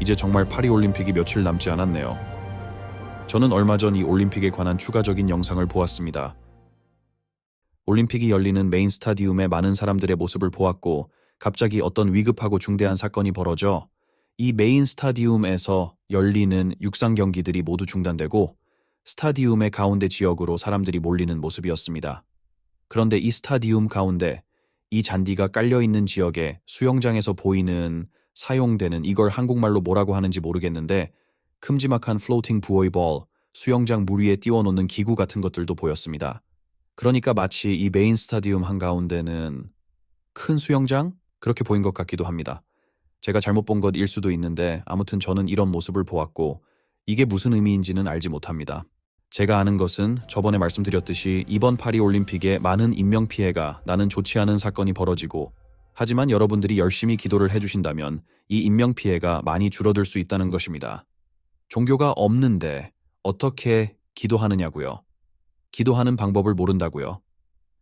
이제 정말 파리 올림픽이 며칠 남지 않았네요. 저는 얼마 전 이 올림픽에 관한 추가적인 영상을 보았습니다. 올림픽이 열리는 메인 스타디움에 많은 사람들의 모습을 보았고 갑자기 어떤 위급하고 중대한 사건이 벌어져 이 메인 스타디움에서 열리는 육상 경기들이 모두 중단되고 스타디움의 가운데 지역으로 사람들이 몰리는 모습이었습니다. 그런데 이 스타디움 가운데 이 잔디가 깔려 있는 지역에 수영장에서 보이는 사용되는 이걸 한국말로 뭐라고 하는지 모르겠는데 큼지막한 플로팅 부어이볼, 수영장 물 위에 띄워놓는 기구 같은 것들도 보였습니다. 그러니까 마치 이 메인 스타디움 한가운데는 큰 수영장? 그렇게 보인 것 같기도 합니다. 제가 잘못 본 것일 수도 있는데 아무튼 저는 이런 모습을 보았고 이게 무슨 의미인지는 알지 못합니다. 제가 아는 것은 저번에 말씀드렸듯이 이번 파리 올림픽에 많은 인명피해가 나는 좋지 않은 사건이 벌어지고 하지만 여러분들이 열심히 기도를 해주신다면 이 인명피해가 많이 줄어들 수 있다는 것입니다. 종교가 없는데 어떻게 기도하느냐고요? 기도하는 방법을 모른다고요?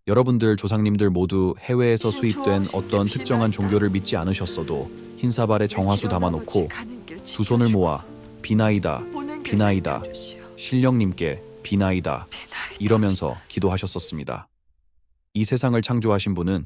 여러분들 조상님들 모두 해외에서 수입된 어떤 특정한 종교를 믿지 않으셨어도 흰 사발에 정화수 담아놓고 두 손을 모아 비나이다, 비나이다, 신령님께 비나이다 이러면서 기도하셨었습니다. 이 세상을 창조하신 분은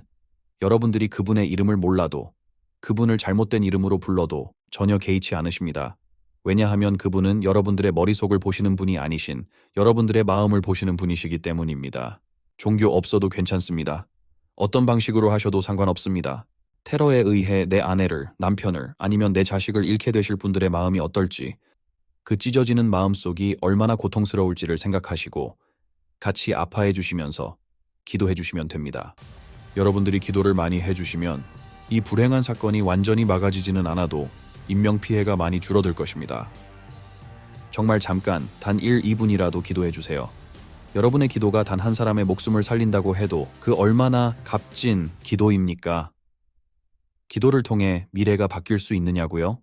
여러분들이 그분의 이름을 몰라도 그분을 잘못된 이름으로 불러도 전혀 개의치 않으십니다. 왜냐하면 그분은 여러분들의 머릿속을 보시는 분이 아니신 여러분들의 마음을 보시는 분이시기 때문입니다. 종교 없어도 괜찮습니다. 어떤 방식으로 하셔도 상관없습니다. 테러에 의해 내 아내를, 남편을, 아니면 내 자식을 잃게 되실 분들의 마음이 어떨지, 그 찢어지는 마음 속이 얼마나 고통스러울지를 생각하시고 같이 아파해 주시면서 기도해 주시면 됩니다. 여러분들이 기도를 많이 해 주시면 이 불행한 사건이 완전히 막아지지는 않아도 인명피해가 많이 줄어들 것입니다. 정말 잠깐 단 1, 2분이라도 기도해 주세요. 여러분의 기도가 단 한 사람의 목숨을 살린다고 해도 그 얼마나 값진 기도입니까? 기도를 통해 미래가 바뀔 수 있느냐고요?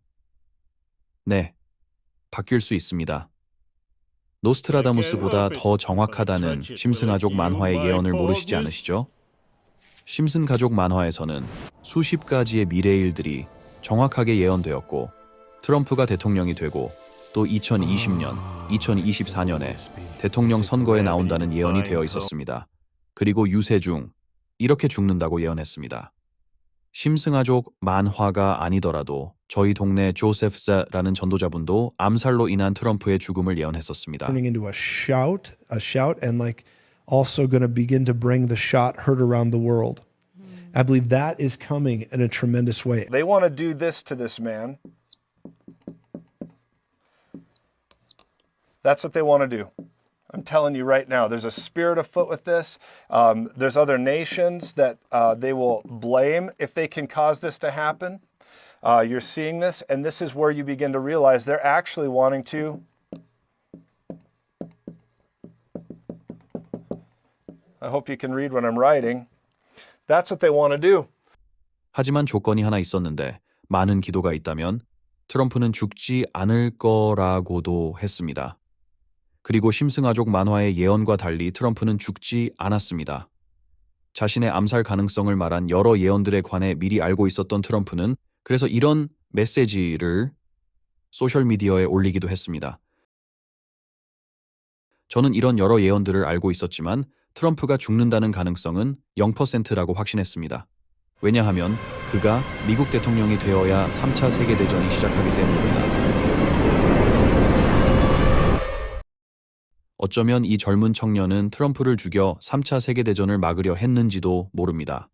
네, 바뀔 수 있습니다. 노스트라다무스보다 더 정확하다는 심슨가족 만화의 예언을 모르시지 않으시죠? 심슨 가족 만화에서는 수십 가지의 미래 일들이 정확하게 예언되었고 트럼프가 대통령이 되고 또 2020년, 2024년에 대통령 선거에 나온다는 예언이 되어 있었습니다. 그리고 유세중 이렇게 죽는다고 예언했습니다. 심승아족 만화가 아니더라도 저희 동네 조세프사라는 전도자분도 암살로 인한 트럼프의 죽음을 예언했었습니다. Turning into a shout, a shout, and like also going to begin to bring the shot heard around the world. I believe that is coming in a tremendous way. They want to do this to this man. That's what they want to do. I'm telling you right now, there's a spirit afoot with this. Um, there's other nations that uh, they will blame if they can cause this to happen. Uh, you're seeing this, and this is where you begin to realize they're actually wanting to. I hope you can read what I'm writing. That's what they want to do. 하지만 조건이 하나 있었는데 많은 기도가 있다면 트럼프는 죽지 않을 거라고도 했습니다. 그리고 심승아족 만화의 예언과 달리 트럼프는 죽지 않았습니다. 자신의 암살 가능성을 말한 여러 예언들에 관해 미리 알고 있었던 트럼프는 그래서 이런 메시지를 소셜미디어에 올리기도 했습니다. 저는 이런 여러 예언들을 알고 있었지만 트럼프가 죽는다는 가능성은 0%라고 확신했습니다. 왜냐하면 그가 미국 대통령이 되어야 3차 세계대전이 시작하기 때문입니다. 어쩌면 이 젊은 청년은 트럼프를 죽여 3차 세계대전을 막으려 했는지도 모릅니다.